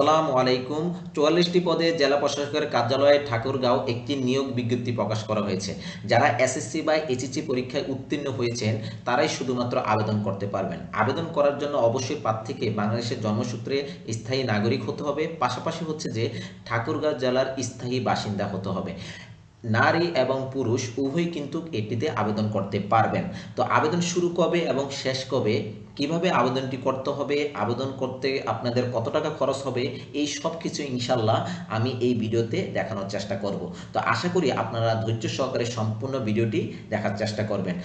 আসসালামু আলাইকুম। চুয়াল্লিশটি পদে জেলা প্রশাসকের কার্যালয়ে ঠাকুরগাঁও একটি নিয়োগ বিজ্ঞপ্তি প্রকাশ করা হয়েছে। যারা এসএসসি বা এইচএসসি পরীক্ষায় উত্তীর্ণ হয়েছেন, তারাই শুধুমাত্র আবেদন করতে পারবেন। আবেদন করার জন্য অবশ্যই প্রার্থীকে বাংলাদেশের জন্মসূত্রে স্থায়ী নাগরিক হতে হবে। পাশাপাশি হচ্ছে যে, ঠাকুরগাঁও জেলার স্থায়ী বাসিন্দা হতে হবে। নারী এবং পুরুষ উভয়ই কিন্তু এটিতে আবেদন করতে পারবেন। তো আবেদন শুরু কবে এবং শেষ কবে? কীভাবে আবেদনটি করতে হবে, আবেদন করতে আপনাদের কত টাকা খরচ হবে, এই সব কিছু ইনশাল্লাহ আমি এই ভিডিওতে দেখানোর চেষ্টা করব। তো আশা করি আপনারা ধৈর্য সহকারে সম্পূর্ণ ভিডিওটি দেখার চেষ্টা করবেন।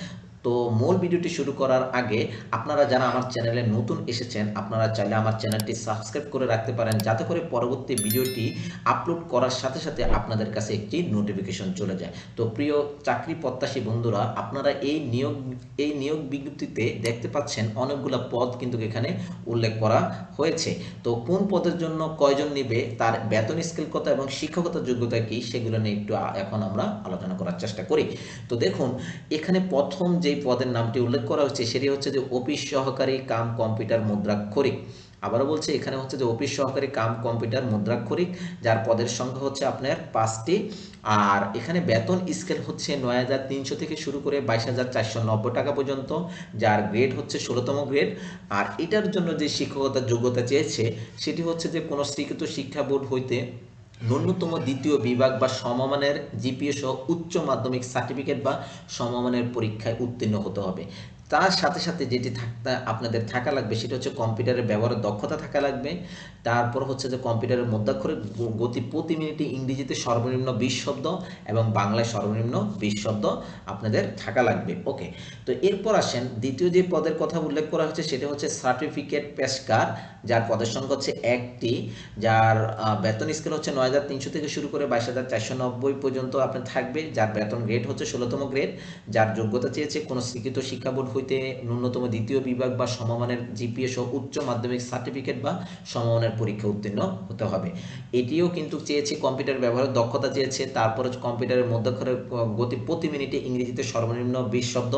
তো মূল ভিডিওটি শুরু করার আগে আপনারা যারা আমার চ্যানেলে নতুন এসেছেন, আপনারা চাইলে আমার চ্যানেলটি সাবস্ক্রাইব করে রাখতে পারেন যাতে করে পরবর্তী ভিডিওটি আপলোড করার সাথে সাথে আপনাদের কাছে একটি নোটিফিকেশন চলে যায়। তো প্রিয় চাকরি প্রত্যাশী বন্ধুরা, আপনারা এই নিয়োগ এই নিয়োগ বিজ্ঞপ্তিতে দেখতে পাচ্ছেন অনেকগুলো পদ কিন্তু এখানে উল্লেখ করা হয়েছে। তো কোন পদের জন্য কয়জন নেবে, তার বেতন স্কেল কত এবং শিক্ষকতা যোগ্যতা কি, সেগুলো নিয়ে একটু এখন আমরা আলোচনা করার চেষ্টা করি। তো দেখুন, এখানে প্রথম যেই পদের নামটি উল্লেখ করা হচ্ছে সেটি হচ্ছে যে অফিস সহকারী কাম কম্পিউটার মুদ্রাক্ষরিক। আবারও বলছে, এখানে হচ্ছে যে অফিস সহকারী কাম কম্পিউটার মুদ্রাক্ষরিক, যার পদের সংখ্যা হচ্ছে আপনার পাঁচটি। আর এখানে বেতন স্কেল হচ্ছে নয় হাজার তিনশো থেকে শুরু করে বাইশ হাজার চারশো নব্বই টাকা পর্যন্ত, যার গ্রেড হচ্ছে ষোলোতম গ্রেড। আর এটার জন্য যে শিক্ষকতার যোগ্যতা চেয়েছে, সেটি হচ্ছে যে কোনো স্বীকৃত শিক্ষা বোর্ড হইতে ন্যূনতম দ্বিতীয় বিভাগ বা সমমানের জিপিএ সহ উচ্চ মাধ্যমিক সার্টিফিকেট বা সমমানের পরীক্ষায় উত্তীর্ণ হতে হবে। তার সাথে সাথে যেটি থাকতে আপনাদের থাকা লাগবে সেটা হচ্ছে কম্পিউটারের ব্যবহারের দক্ষতা থাকা লাগবে। তারপর হচ্ছে যে কম্পিউটারের মধ্যাক্ষরের গতি প্রতি মিনিটে ইংরেজিতে সর্বনিম্ন বিশ শব্দ এবং বাংলায় সর্বনিম্ন বিশ শব্দ আপনাদের থাকা লাগবে। ওকে তো এরপর আসেন, দ্বিতীয় যে পদের কথা উল্লেখ করা হচ্ছে সেটা হচ্ছে সার্টিফিকেট পেশকার, যার পদের সংখ্যা হচ্ছে একটি, যার বেতন স্কেল হচ্ছে নয় হাজার তিনশো থেকে শুরু করে বাইশ হাজার চারশো নব্বই পর্যন্ত আপনার থাকবে, যার বেতন গ্রেড হচ্ছে ষোলোতম গ্রেড যার যোগ্যতা চেয়েছে কোনো স্বীকৃত শিক্ষা বোর্ড হইতে ন্যূনতম দ্বিতীয় বিভাগ বা সমমানের জিপিএ সহ উচ্চ মাধ্যমিক সার্টিফিকেট বা সমমানের পরীক্ষা উত্তীর্ণ হতে হবে। এটিও কিন্তু চেয়েছে কম্পিউটার ব্যবহারের দক্ষতা চেয়েছে, তারপরে কম্পিউটারের মধ্যক্ষরের গতি প্রতি মিনিটে ইংরেজিতে সর্বনিম্ন বিশ শব্দ,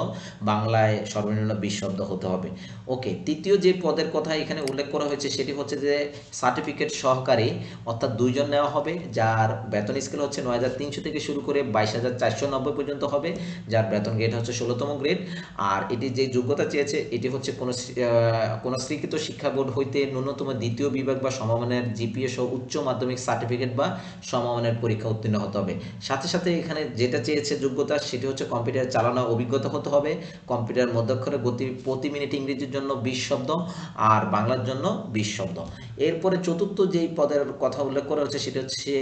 বাংলায় সর্বনিম্ন বিশ শব্দ হতে হবে। ওকে তৃতীয় যে পদের কথা এখানে উল্লেখ করা হয়েছে সেটি হচ্ছে যে সার্টিফিকেট সহকারী অর্থাৎ দুইজন নেওয়া হবে, যার বেতন স্কেল হচ্ছে নয় হাজার তিনশো থেকে শুরু করে বাইশ হাজার চারশো নব্বই পর্যন্ত হবে, যার বেতন গ্রেড হচ্ছে ষোলোতম গ্রেড আর এটি যে যোগ্যতা চেয়েছে, এটি হচ্ছে কোনো কোনো স্বীকৃত শিক্ষা বোর্ড হইতে ন্যূনতম দ্বিতীয় বিভাগ বা সমমানের জিপিএ সহ উচ্চ মাধ্যমিক সার্টিফিকেট বা সমমানের পরীক্ষা উত্তীর্ণ হতে হবে। সাথে সাথে এখানে যেটা চেয়েছে যোগ্যতা, সেটি হচ্ছে কম্পিউটার চালানোর অভিজ্ঞতা হতে হবে। কম্পিউটার মধ্যক্ষরে গতি, প্রতি মিনিট ইংরেজির জন্য বিশ শব্দ আর বাংলার জন্য বিশ শব্দ। এরপরে চতুর্থ যেই পদের কথা উল্লেখ করা হচ্ছে সেটা হচ্ছে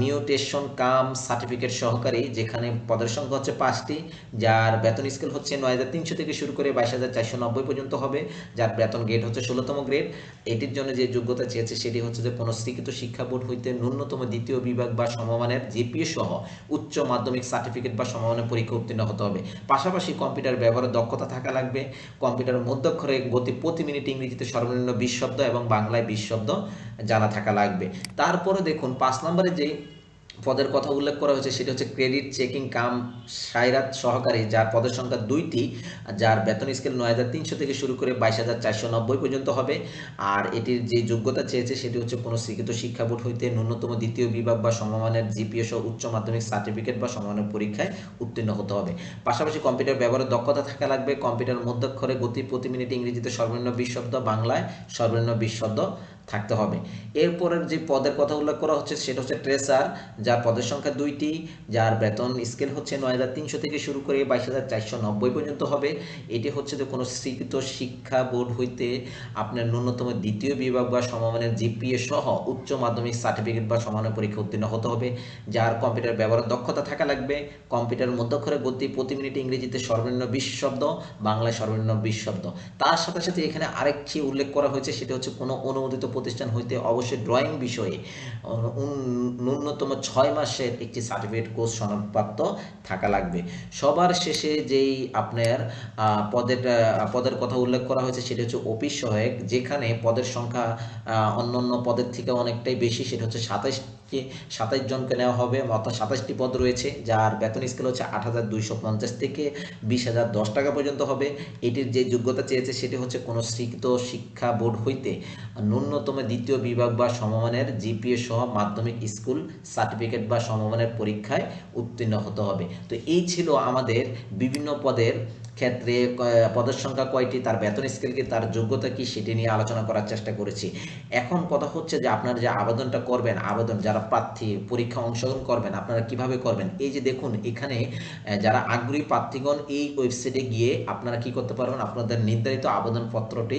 মিউটেশন কাম সার্টিফিকেট সহকারী, যেখানে পদের সংখ্যা হচ্ছে পাঁচটি, যার বেতন স্কেল হচ্ছে নয় হাজার তিনশো থেকে শুরু করে বাইশ হাজার চারশো নব্বই পর্যন্ত হবে, যার বেতন গ্রেড হচ্ছে ষোলোতম গ্রেড এটির জন্য যে যোগ্যতা চেয়েছে সেটি হচ্ছে যে কোনো স্বীকৃত শিক্ষা বোর্ড হইতে ন্যূনতম দ্বিতীয় বিভাগ বা সমমানের জিপিএ সহ উচ্চ মাধ্যমিক সার্টিফিকেট বা সমমানের পরীক্ষা উত্তীর্ণ হতে হবে। পাশাপাশি কম্পিউটার ব্যবহারের দক্ষতা থাকা লাগবে। কম্পিউটার মধ্যক্ষরে গতি প্রতি মিনিট ইংরেজিতে সর্বনিম্ন বিশ শব্দ এবং বাংলায় বিশ শব্দ জানা থাকা লাগবে। তারপরে দেখুন, পাঁচ নম্বরে যে পদের কথা উল্লেখ করা হয়েছে, সেটা হচ্ছে ক্রেডিট চেকিং কাম সাইরাত সহকারী, যার পদের সংখ্যা দুইটি, যার বেতন স্কেল নয় হাজার তিনশো থেকে শুরু করে বাইশ হাজার চারশো নব্বই পর্যন্ত হবে। আর এটির যে যোগ্যতা চেয়েছে, সেটি হচ্ছে কোনো স্বীকৃত শিক্ষা বোর্ড হইতে ন্যূনতম দ্বিতীয় বিভাগ বা সমমানের জিপিএ সহ উচ্চ মাধ্যমিক সার্টিফিকেট বা সমমানের পরীক্ষায় উত্তীর্ণ হতে হবে। পাশাপাশি কম্পিউটার ব্যবহারের দক্ষতা থাকা লাগবে। কম্পিউটার মধ্যক্ষরে গতি প্রতি মিনিট ইংরেজিতে সর্বনিম্ন বিশ শব্দ, বাংলায় সর্বনিম্ন বিশ শব্দ থাকতে হবে। এরপরের যে পদের কথা উল্লেখ করা হচ্ছে, সেটা হচ্ছে ট্রেসার যার পদের সংখ্যা দুইটি, যার বেতন স্কেল হচ্ছে নয় হাজার তিনশো থেকে শুরু করে বাইশ হাজার চারশো নব্বই পর্যন্ত হবে। এটি হচ্ছে যে কোনো স্বীকৃত শিক্ষা বোর্ড হইতে আপনার ন্যূনতম দ্বিতীয় বিভাগ বা সমমানের জিপিএ সহ উচ্চ মাধ্যমিক সার্টিফিকেট বা সমানের পরীক্ষা উত্তীর্ণ হতে হবে, যার কম্পিউটার ব্যবহারের দক্ষতা থাকা লাগবে। কম্পিউটার মধ্যক্ষরে গতি প্রতি মিনিটে ইংরেজিতে সর্বনিম্ন বিশ শব্দ, বাংলায় সর্বনিম্ন বিশ শব্দ। তার সাথে সাথে এখানে আরেকটি উল্লেখ করা হয়েছে, সেটা হচ্ছে কোনো অনুমোদিত প্রতিষ্ঠান হইতে অবশ্যই ড্রয়িং বিষয়ে ন্যূনতম ছয় মাসের একটি সার্টিফিকেট কোর্স সনদপ্রাপ্ত থাকা লাগবে। সবার শেষে যেই আপনার পদের পদের কথা উল্লেখ করা হয়েছে সেটা হচ্ছে অফিস সহায়ক যেখানে পদের সংখ্যা আহ, অন্যান্য পদের থেকে অনেকটাই বেশি সেটা হচ্ছে সাতাশটি সাতাশ জনকে নেওয়া হবে, অর্থাৎ সাতাশটি পদ রয়েছে, যার বেতন স্কেল হচ্ছে আট হাজার দুইশো পঞ্চাশ থেকে বিশ হাজার দশ টাকা পর্যন্ত হবে। এটির যে যোগ্যতা চেয়েছে সেটি হচ্ছে কোনো স্বীকৃত শিক্ষা বোর্ড হইতে ন্যূনতম দ্বিতীয় বিভাগ বা সমমানের জিপিএ সহ মাধ্যমিক স্কুল সার্টিফিকেট বা সমমানের পরীক্ষায় উত্তীর্ণ হতে হবে। তো এই ছিল আমাদের বিভিন্ন পদের ক্ষেত্রে পদের সংখ্যা কয়টি, তার বেতন স্কেল কি, তার যোগ্যতা কি, সেটি নিয়ে আলোচনা করার চেষ্টা করেছি। এখন কথা হচ্ছে যে আপনারা যে আবেদনটা করবেন, আবেদন যারা প্রার্থী, পরীক্ষা অংশগ্রহণ করবেন, আপনারা কীভাবে করবেন? এই যে দেখুন, এখানে যারা আগ্রহী প্রার্থীগণ, এই ওয়েবসাইটে গিয়ে আপনারা কি করতে পারবেন? আপনাদের নির্ধারিত আবেদনপত্রটি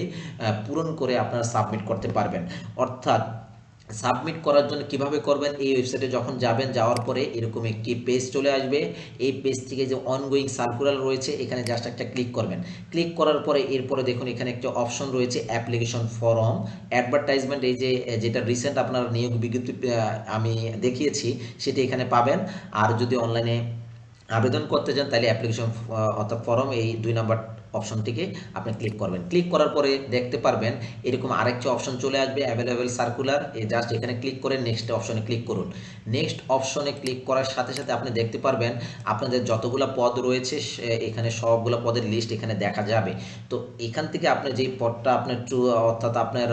পূরণ করে আপনারা সাবমিট করতে পারবেন। অর্থাৎ সাবমিট করার জন্য কীভাবে করবেন, এই ওয়েবসাইটে যখন যাবেন, যাওয়ার পরে এরকম একটি পেজ চলে আসবে। এই পেজ থেকে যে অনগোয়িং সার্কুলার রয়েছে, এখানে জাস্ট একটা ক্লিক করবেন। ক্লিক করার পরে এরপরে দেখুন এখানে একটা অপশন রয়েছে অ্যাপ্লিকেশন ফর্ম অ্যাডভার্টাইজমেন্ট এই যে, যেটা রিসেন্ট আপনার নিয়োগ বিজ্ঞপ্তি আমি দেখিয়েছি, সেটি এখানে পাবেন। আর যদি অনলাইনে আবেদন করতে চান, তাহলে অ্যাপ্লিকেশন অর্থাৎ ফর্ম এই দুই নাম্বার অপশনটিকে আপনি ক্লিক করবেন। ক্লিক করার পরে দেখতে পারবেন এরকম আরেকটি অপশন চলে আসবে অ্যাভেলেবেল সার্কুলার এই জাস্ট এখানে ক্লিক করে নেক্সট অপশনে ক্লিক করুন। নেক্সট অপশনে ক্লিক করার সাথে সাথে আপনি দেখতে পারবেন আপনাদের যতগুলো পদ রয়েছে এখানে সবগুলো পদের লিস্ট এখানে দেখা যাবে। তো এখান থেকে আপনি যেই পদটা আপনার true, অর্থাৎ আপনার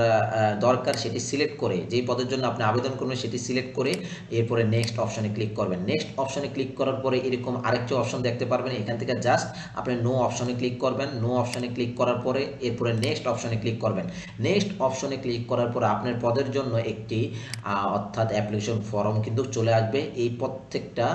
দরকার সেটি সিলেক্ট করে যেই পদের জন্য আপনি আবেদন করবেন সেটি সিলেক্ট করে এরপরে নেক্সট অপশনে ক্লিক করবেন। নেক্সট অপশনে ক্লিক করার পরে এরকম আরেকটি অপশন দেখতে পারবেন। এখান থেকে জাস্ট আপনি নো অপশনে ক্লিক করবেন। নো অপশনে ক্লিক করার পরে এরপরে নেক্সট অপশনে ক্লিক করবেন। নেক্সট অপশনে ক্লিক করার পরে আপনার পদের জন্য একটি অর্থাৎ অ্যাপ্লিকেশন ফর্ম কিন্তু চলে আসবে। এই প্রত্যেকটা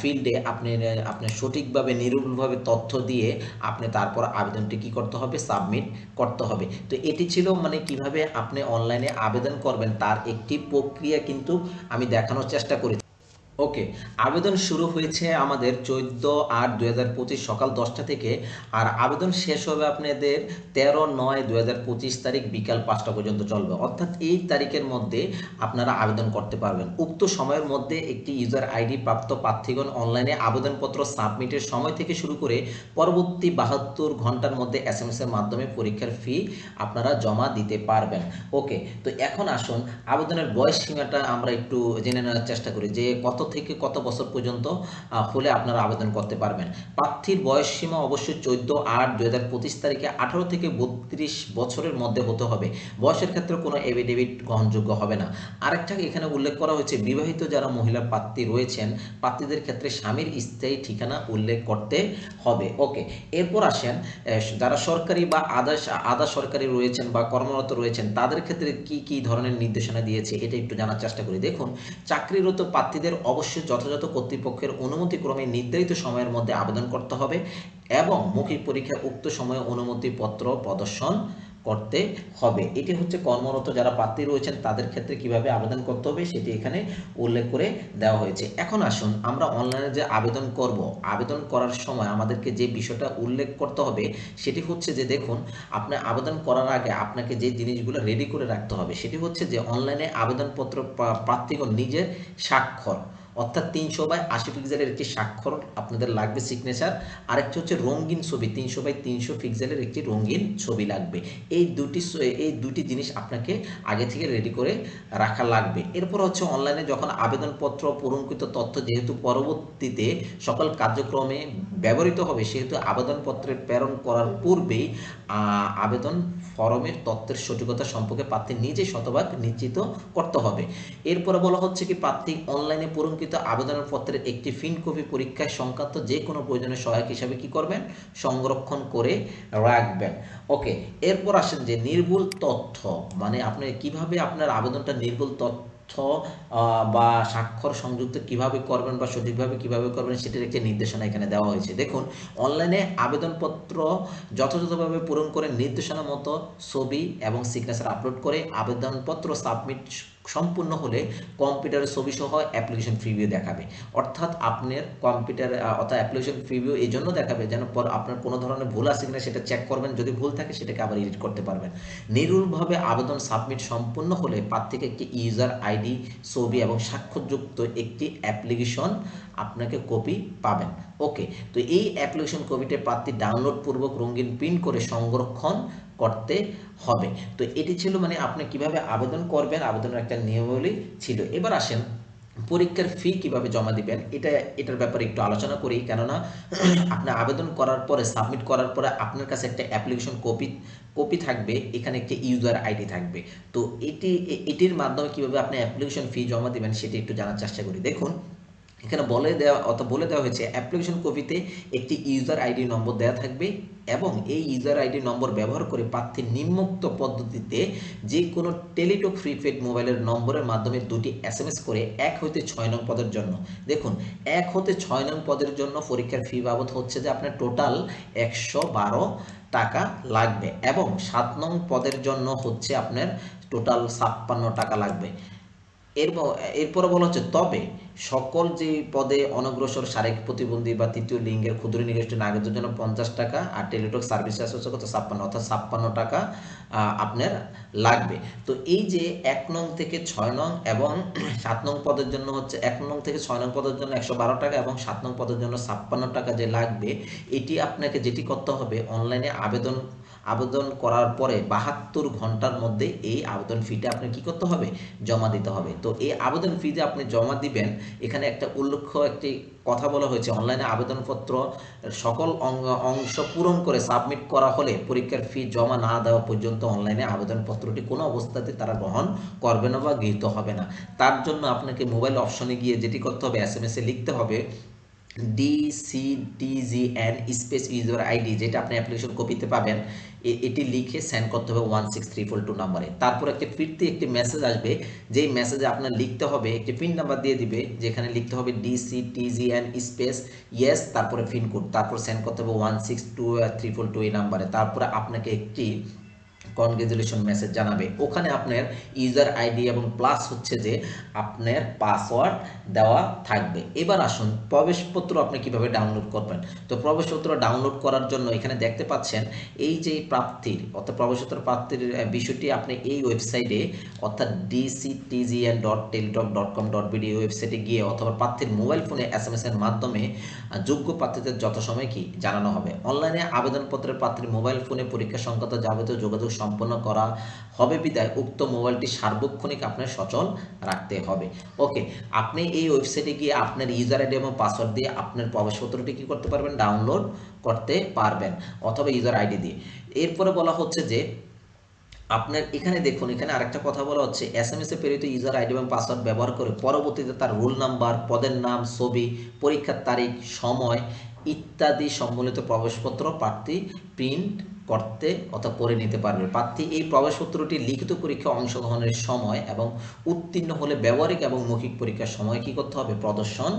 ফিল্ডে আপনি আপনি সঠিকভাবে নির্ভুলভাবে তথ্য দিয়ে আপনি তারপর আবেদনটি কি করতে হবে? সাবমিট করতে হবে। তো এটি ছিল মানে কীভাবে আপনি অনলাইনে আবেদন করবেন, তার একটি প্রক্রিয়া কিন্তু আমি দেখানোর চেষ্টা করেছি। ওকে আবেদন শুরু হয়েছে আমাদের চোদ্দ আট পঁচিশ সকাল দশটা থেকে, আর আবেদন শেষ হবে আপনাদের তেরো নয় পঁচিশ তারিখ বিকাল পাঁচটা পর্যন্ত চলবে। অর্থাৎ এই তারিখের মধ্যে আপনারা আবেদন করতে পারবেন। উক্ত সময়ের মধ্যে একটি ইউজার আইডি প্রাপ্ত প্রার্থীগণ অনলাইনে আবেদনপত্র সাবমিটের সময় থেকে শুরু করে পরবর্তী বাহাত্তর ঘণ্টার মধ্যে এস এম এস এর মাধ্যমে পরীক্ষার ফি আপনারা জমা দিতে পারবেন। ওকে তো এখন আসুন, আবেদনের বয়স সীমাটা আমরা একটু জেনে নেওয়ার চেষ্টা করি যে কত থেকে কত বছর পর্যন্ত হলে আপনারা আবেদন করতে পারবেন। প্রার্থীর বয়স সীমা অবশ্যই চোদ্দ আট দুই হাজার পঁচিশ তারিখে আঠারো থেকে বত্রিশ বছরের মধ্যে হতে হবে। বয়সের ক্ষেত্রে কোনো এভিডেভিট গ্রহণযোগ্য হবে না। আরেকটা এখানে উল্লেখ করা হয়েছে, বিবাহিত যারা মহিলা প্রার্থী রয়েছেন, প্রার্থীদের ক্ষেত্রে স্বামীর স্থায়ী ঠিকানা উল্লেখ করতে হবে। ওকে এরপর আসেন যারা সরকারি বা আধা আধা সরকারি রয়েছেন বা কর্মরত রয়েছেন, তাদের ক্ষেত্রে কি কি ধরনের নির্দেশনা দিয়েছে, এটা একটু জানার চেষ্টা করি। দেখুন, চাকরিরত প্রার্থীদের অবশ্যই যথাযথ কর্তৃপক্ষের অনুমতিক্রমে নির্ধারিত সময়ের মধ্যে আবেদন করতে হবে এবং মৌখিক পরীক্ষায় উক্ত সময়ে অনুমতিপত্র প্রদর্শন করতে হবে। এটি হচ্ছে কর্মরত যারা প্রার্থী রয়েছেন, তাদের ক্ষেত্রে কীভাবে আবেদন করতে হবে সেটি এখানে উল্লেখ করে দেওয়া হয়েছে। এখন আসুন আমরা অনলাইনে যে আবেদন করব, আবেদন করার সময় আমাদেরকে যে বিষয়টা উল্লেখ করতে হবে সেটি হচ্ছে যে দেখুন, আপনি আবেদন করার আগে আপনাকে যে জিনিসগুলো রেডি করে রাখতে হবে সেটি হচ্ছে যে অনলাইনে আবেদনপত্র প্রা- প্রার্থীগণ নিজের স্বাক্ষর। অর্থাৎ তিনশো বাই আশি পিক্সেলের একটি স্বাক্ষর আপনাদের লাগবে সিগনেচার আরেকটি হচ্ছে রঙিন ছবি, তিনশো বাই তিনশো পিক্সেলের একটি রঙিন ছবি লাগবে। এই দুটি এই দুটি জিনিস আপনাকে আগে থেকে রেডি করে রাখা লাগবে। এরপর হচ্ছে অনলাইনে যখন আবেদনপত্র, পূরণকৃত তথ্য যেহেতু পরবর্তীতে সকল কার্যক্রমে ব্যবহৃত হবে, সেহেতু আবেদনপত্রের প্রেরণ করার পূর্বেই আবেদন ফরমের তথ্যের সঠিকতা সম্পর্কে প্রার্থী নিজে শতভাগ নিশ্চিত করতে হবে। এরপরে বলা হচ্ছে কি, প্রার্থী অনলাইনে পূরণকৃত আবেদনপত্রের একটি ফিন কপি পরীক্ষায় সংক্রান্ত যে কোনো প্রয়োজনীয় সহায়ক হিসাবে কি করবেন? সংরক্ষণ করে রাখবেন। ওকে এরপর আসেন যে নির্ভুল তথ্য মানে আপনি কীভাবে আপনার আবেদনটা নির্ভুল তথ্য আহ, বা স্বাক্ষর সংযুক্ত কীভাবে করবেন বা সঠিকভাবে কীভাবে করবেন সেটির একটি নির্দেশনা এখানে দেওয়া হয়েছে। দেখুন অনলাইনে আবেদনপত্র যথাযথভাবে পূরণ করে নির্দেশনা মতো ছবি এবং সিগনেচার আপলোড করে আবেদনপত্র সাবমিট সম্পূর্ণ হলে কম্পিউটারের ছবি সহ অ্যাপ্লিকেশন প্রিভিউ দেখাবে। অর্থাৎ আপনার কম্পিউটার অর্থাৎ অ্যাপ্লিকেশন প্রিভিউ এই জন্য দেখাবে যেন পর আপনার কোনো ধরনের ভুল আছে কিনা সেটা চেক করবেন। যদি ভুল থাকে সেটাকে আবার এডিট করতে পারবেন। নিরুলভাবে আবেদন সাবমিট সম্পূর্ণ হলে প্রার্থীকে একটি ইউজার আইডি ছবি এবং স্বাক্ষরযুক্ত একটি অ্যাপ্লিকেশন আপনাকে কপি পাবেন। ওকে তো এই অ্যাপ্লিকেশন কপিতে প্রার্থী ডাউনলোড পূর্বক রঙিন প্রিন্ট করে সংরক্ষণ করতে হবে। তো এটি ছিল মানে আপনি কীভাবে আবেদন করবেন, আবেদনের একটা নিয়মাবলী ছিল। এবার আসেন, পরীক্ষার ফি কীভাবে জমা দিবেন? এটা, এটার ব্যাপারে একটু আলোচনা করি, কেননা আপনি আবেদন করার পরে সাবমিট করার পরে আপনার কাছে একটা অ্যাপ্লিকেশন কপি কপি থাকবে, এখানে একটি ইউজার আইডি থাকবে। তো এটি এটির মাধ্যমে কীভাবে আপনি অ্যাপ্লিকেশন ফি জমা দিবেন, সেটি একটু জানার চেষ্টা করি। দেখুন এখানে বলে দেওয়া অথবা বলে দেওয়া হয়েছে অ্যাপ্লিকেশন কপিতে একটি ইউজার আইডি নম্বর দেওয়া থাকবে এবং এই ইউজার আইডি নম্বর ব্যবহার করে প্রার্থী নিম্নোক্ত পদ্ধতিতে যে কোনো টেলিটক প্রিপেড মোবাইলের নম্বরের মাধ্যমে দুটি এস করে এক হইতে ছয় নং পদের জন্য। দেখুন, এক হতে ছয় নং পদের জন্য পরীক্ষার ফি বাবদ হচ্ছে যে আপনার টোটাল একশো বারো টাকা লাগবে এবং সাত নং পদের জন্য হচ্ছে আপনার টোটাল ছাপ্পান্ন টাকা লাগবে। এরপর, এরপরে বলা হচ্ছে, তবে সকল যে পদে অনগ্রসর শারীরিক প্রতিবন্ধী বা তৃতীয় লিঙ্গের ক্ষুদ্র নিগোষ্ঠী নাগরিকদের জন্য পঞ্চাশ টাকা আর টেলিটক সার্ভিস হচ্ছে কত? ছাপ্পান্ন, অর্থাৎ ছাপ্পান্ন টাকা আপনার লাগবে। তো এই যে এক নং থেকে ছয় নং এবং সাত নং পদের জন্য হচ্ছে এক নং থেকে ছয় নং পদের জন্য একশো বারো টাকা এবং সাত নং পদের জন্য ছাপ্পান্ন টাকা যে লাগবে, এটি আপনাকে যেটি করতে হবে, অনলাইনে আবেদন আবেদন করার পরে বাহাত্তর ঘণ্টার মধ্যে এই আবেদন ফিটা আপনি কি করতে হবে? জমা দিতে হবে। তো এই আবেদন ফি যে আপনি জমা দিবেন, এখানে একটা উল্লেখ্য একটি কথা বলা হয়েছে, অনলাইনে আবেদনপত্র সকল অংশ পূরণ করে সাবমিট করা হলে পরীক্ষার ফি জমা না দেওয়া পর্যন্ত অনলাইনে আবেদনপত্রটি কোনো অবস্থাতে তারা গ্রহণ করবে না বা গৃহীত হবে না। তার জন্য আপনাকে মোবাইল অপশনে গিয়ে যেটি করতে হবে এস এম এ লিখতে হবে ডিসিটিজিএন স্পেস ইউজার আইডি যেটা আপনি অ্যাপ্লিকেশন কপিতে পাবেন এটি লিখে সেন্ড করতে হবে one six three four two নাম্বারে। তারপর একটি ফিরতে একটি মেসেজ আসবে, যেই মেসেজে আপনার লিখতে হবে, একটি পিন নাম্বার দিয়ে দিবে, যেখানে লিখতে হবে ডিসিটিজিএন স্পেস ইয়েস তারপরে পিন কোড তারপর সেন্ড করতে হবে one six two three four two এই নাম্বারে। তারপরে আপনাকে একটি কনগ্রেচুলেশন মেসেজ জানাবে। ওখানে আপনার ইউজার আইডি এবং প্লাস হচ্ছে যে আপনার পাসওয়ার্ড দেওয়া থাকবে। এবার আসুন, প্রবেশপত্র আপনি কীভাবে ডাউনলোড করবেন? তো প্রবেশপত্র ডাউনলোড করার জন্য এখানে দেখতে পাচ্ছেন, এই যে প্রাপ্তির, অর্থাৎ প্রবেশপত্র প্রাপ্তির বিষয়টি আপনি এই ওয়েবসাইটে অর্থাৎ DCTGN dot Teletalk dot com dot BD ওয়েবসাইটে গিয়ে অথবা প্রার্থীর মোবাইল ফোনে এস এম এস এর মাধ্যমে যোগ্য প্রার্থীদের যথাসময়ে কি জানানো হবে? অনলাইনে আবেদনপত্রের প্রার্থীর মোবাইল ফোনে পরীক্ষা সংক্রান্ত যাবতীয় যোগাযোগ সম্পন্ন করা হবে বিদায় উক্ত মোবাইলটি সার্বক্ষণিক আপনার সচল রাখতে হবে। ওকে আপনি এই ওয়েবসাইটে গিয়ে আপনার ইউজার আইডি এবং পাসওয়ার্ড দিয়ে আপনার প্রবেশপত্রটি কি করতে পারবেন? ডাউনলোড করতে পারবেন, অথবা ইউজার আইডি দিয়ে। এরপরে বলা হচ্ছে যে, আপনার এখানে দেখুন, এখানে আরেকটা কথা বলা হচ্ছে এস এম এস এ প্রেরিত ইউজার আইডি এবং পাসওয়ার্ড ব্যবহার করে পরবর্তীতে তার রোল নাম্বার পদের নাম, ছবি, পরীক্ষার তারিখ, সময় ইত্যাদি সম্বলিত প্রবেশপত্র প্রার্থী প্রিন্ট করতে অর্থাৎ পড়ে নিতে পারবে। প্রার্থী এই প্রবেশপত্রটি লিখিত পরীক্ষা অংশগ্রহণের সময় এবং উত্তীর্ণ হলে ব্যবহারিক এবং মৌখিক পরীক্ষার সময় কি করতে হবে? প্রদর্শন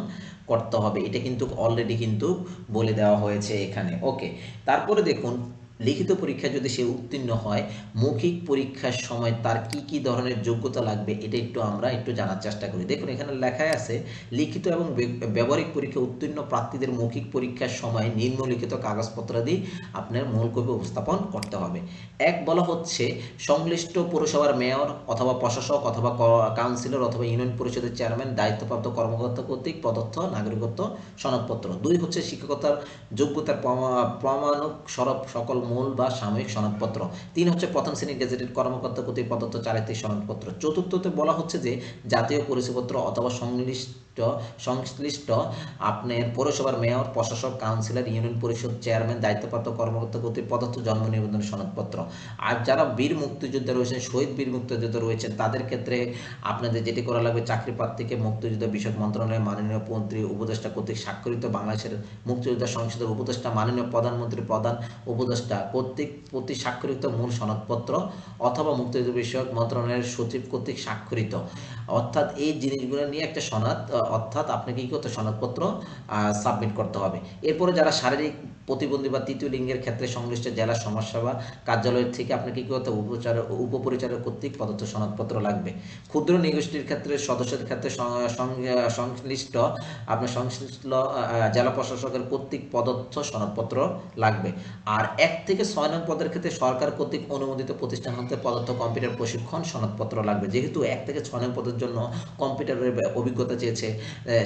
করতে হবে। এটা কিন্তু অলরেডি কিন্তু বলে দেওয়া হয়েছে এখানে। ওকে তারপরে দেখুন লিখিত পরীক্ষা যদি সে উত্তীর্ণ হয়, মৌখিক পরীক্ষার সময় তার কি কি ধরনের যোগ্যতা লাগবে এটা একটু আমরা একটু জানার চেষ্টা করি। দেখুন, এখানে লেখায় আছে, লিখিত এবং ব্যবহারিক পরীক্ষা উত্তীর্ণ প্রার্থীদের মৌখিক পরীক্ষার সময় নিম্নলিখিত কাগজপত্রাদি আপনার মূল কপি উপস্থাপন করতে হবে। এক, বলা হচ্ছে, সংশ্লিষ্ট পৌরসভার মেয়র অথবা প্রশাসক অথবা কাউন্সিলর অথবা ইউনিয়ন পরিষদের চেয়ারম্যান, দায়িত্বপ্রাপ্ত কর্মকর্তা কর্তৃক প্রদত্ত নাগরিকত্ব সনদপত্র। দুই, হচ্ছে শিক্ষকতার যোগ্যতার প্রমা- প্রমাণক সরব সকল মূল বা সাময়িক সনদপত্র। তিন হচ্ছে প্রথম শ্রেণির গেজেটেড কর্মকর্তা কর্তৃক প্রদত্ত চারিত্রিক সনদপত্র। চতুর্থতে বলা হচ্ছে যে, জাতীয় পরিচয়পত্র অথবা সংশ্লিষ্ট সংশ্লিষ্ট আপনার পৌরসভার মেয়র, প্রশাসক, কাউন্সিলর, ইউনিয়ন পরিষদ চেয়ারম্যান, দায়িত্বপ্রাপ্ত কর্মকর্তা কর্তৃক প্রদত্ত জন্ম নিবন্ধন সনদপত্র। আর যারা বীর মুক্তিযোদ্ধা রয়েছেন, শহীদ বীর মুক্তিযোদ্ধা রয়েছেন, তাদের ক্ষেত্রে আপনাদের যেটি করা লাগবে, চাকরি প্রার্থীকে মুক্তিযুদ্ধ বিষয়ক মন্ত্রণালয়ের মাননীয় মন্ত্রী, উপদেষ্টা কর্তৃক স্বাক্ষরিত বাংলাদেশের মুক্তিযোদ্ধা সংসদের উপদেষ্টা, মাননীয় প্রধানমন্ত্রী প্রধান উপদেষ্টা কর্তৃক প্রতি স্বাক্ষরিত মূল সনদপত্র অথবা মুক্তিযুদ্ধ বিষয়ক মন্ত্রণালয়ের সচিব কর্তৃক স্বাক্ষরিত। অর্থাৎ এই জিনিসগুলো নিয়ে একটা আহ, অর্থাৎ আপনাকে কি করতে সনদপত্র সাবমিট করতে হবে। এরপরে যারা শারীরিক প্রতিবন্ধী বা তৃতীয় লিঙ্গের ক্ষেত্রে সংশ্লিষ্ট জেলা সমাজসেবা কার্যালয়ের থেকে আপনাকে কি করতে উপচার উপপরিচালক কর্তৃক প্রদত্ত সনদপত্র লাগবে। ক্ষুদ্র নিগোষ্ঠীর ক্ষেত্রে সদস্যদের ক্ষেত্রে সংশ্লিষ্ট আপনার সংশ্লিষ্ট জেলা প্রশাসকের কর্তৃক প্রদত্ত সনদপত্র লাগবে। আর এক থেকে ছয় নং পদের ক্ষেত্রে সরকার কর্তৃক অনুমোদিত প্রতিষ্ঠান হতে প্রদত্ত কম্পিউটার প্রশিক্ষণ সনদপত্র লাগবে। যেহেতু এক থেকে ছয় নং পদের জন্য কম্পিউটারের অভিজ্ঞতা চেয়েছে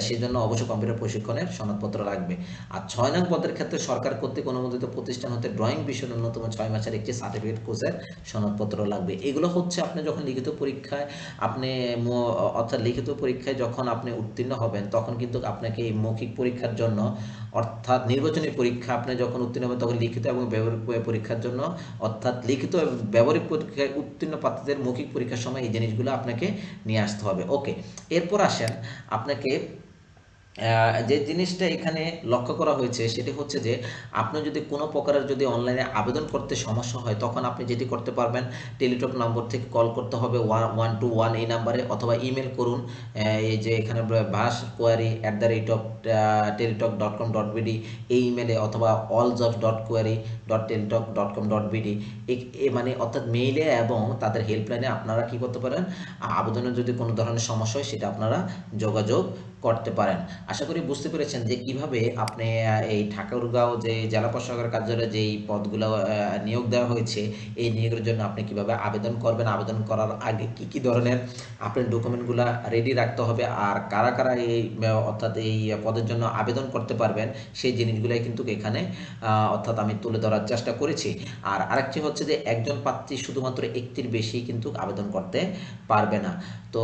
সেজন্য অবশ্যই কম্পিউটার প্রশিক্ষণের সনদপত্র লাগবে। আর ছয় নং পদের ক্ষেত্রে সরকার কর্তৃক অনুমোদিত প্রতিষ্ঠান হতে ড্রয়িং বিষয়ে ন্যূনতম ছয় মাসের একটি সার্টিফিকেট কোর্সের সনদপত্র লাগবে। এগুলো হচ্ছে আপনি যখন লিখিত পরীক্ষায়, আপনি অর্থাৎ লিখিত পরীক্ষায় যখন আপনি উত্তীর্ণ হবেন, তখন কিন্তু আপনাকে এই মৌখিক পরীক্ষার জন্য, অর্থাৎ নির্বাচনী পরীক্ষা আপনি যখন উত্তীর্ণ হবেন, তখন লিখিত এবং ব্যবহারিক পরীক্ষার জন্য, অর্থাৎ লিখিত ব্যবহারিক পরীক্ষায় উত্তীর্ণ প্রার্থীদের মৌখিক পরীক্ষার সময় এই জিনিসগুলো আপনাকে নিয়ে আসতে হবে। ওকে এরপর আসেন আপনাকে আহ, যে জিনিসটা এখানে লক্ষ্য করা হয়েছে সেটি হচ্ছে যে আপনি যদি কোনো প্রকারের যদি অনলাইনে আবেদন করতে সমস্যা হয়, তখন আপনি যেটি করতে পারবেন টেলিটক নম্বর থেকে কল করতে হবে ওয়ান টু ওয়ান এই নাম্বারে অথবা ইমেল করুন এই যে এখানে ভাস query at the rate of Teletalk dot com dot BD এই ইমেলে অথবা all jobs dot query dot Teletalk dot com dot BD মানে অর্থাৎ মেইলে এবং তাদের হেল্পলাইনে আপনারা কি করতে পারেন আবেদনের যদি কোনো ধরনের সমস্যা হয় সেটা আপনারা যোগাযোগ করতে পারেন। আশা করি বুঝতে পেরেছেন যে কীভাবে আপনি এই ঠাকুরগাঁও যে জেলা প্রশাসকের কার্যালয়ে যেই পদগুলো নিয়োগ দেওয়া হয়েছে, এই নিয়োগের জন্য আপনি কীভাবে আবেদন করবেন, আবেদন করার আগে কি কি ধরনের আপনার ডকুমেন্টগুলো রেডি রাখতে হবে আর কারা কারা এই, অর্থাৎ এই পদের জন্য আবেদন করতে পারবেন, সেই জিনিসগুলাই কিন্তু এখানে অর্থাৎ আমি তুলে ধরার চেষ্টা করেছি। আর আরেকটি হচ্ছে যে একজন প্রার্থী শুধুমাত্র একটির বেশি কিন্তু আবেদন করতে পারবে না। তো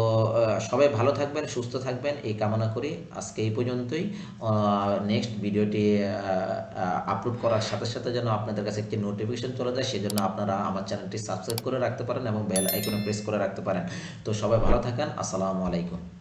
সবাই ভালো থাকবেন, সুস্থ থাকবেন, এই কামনা করি। আজকে এই পর্যন্তই। নেক্সট ভিডিওটি আপলোড করার সাথে সাথে যেন আপনাদের কাছে একটি নোটিফিকেশন চলে যায়, সেজন্য আপনারা আমার চ্যানেলটি সাবস্ক্রাইব করে রাখতে পারেন এবং বেল আইকনে প্রেস করে রাখতে পারেন। তো সবাই ভালো থাকেন। আসসালামু আলাইকুম।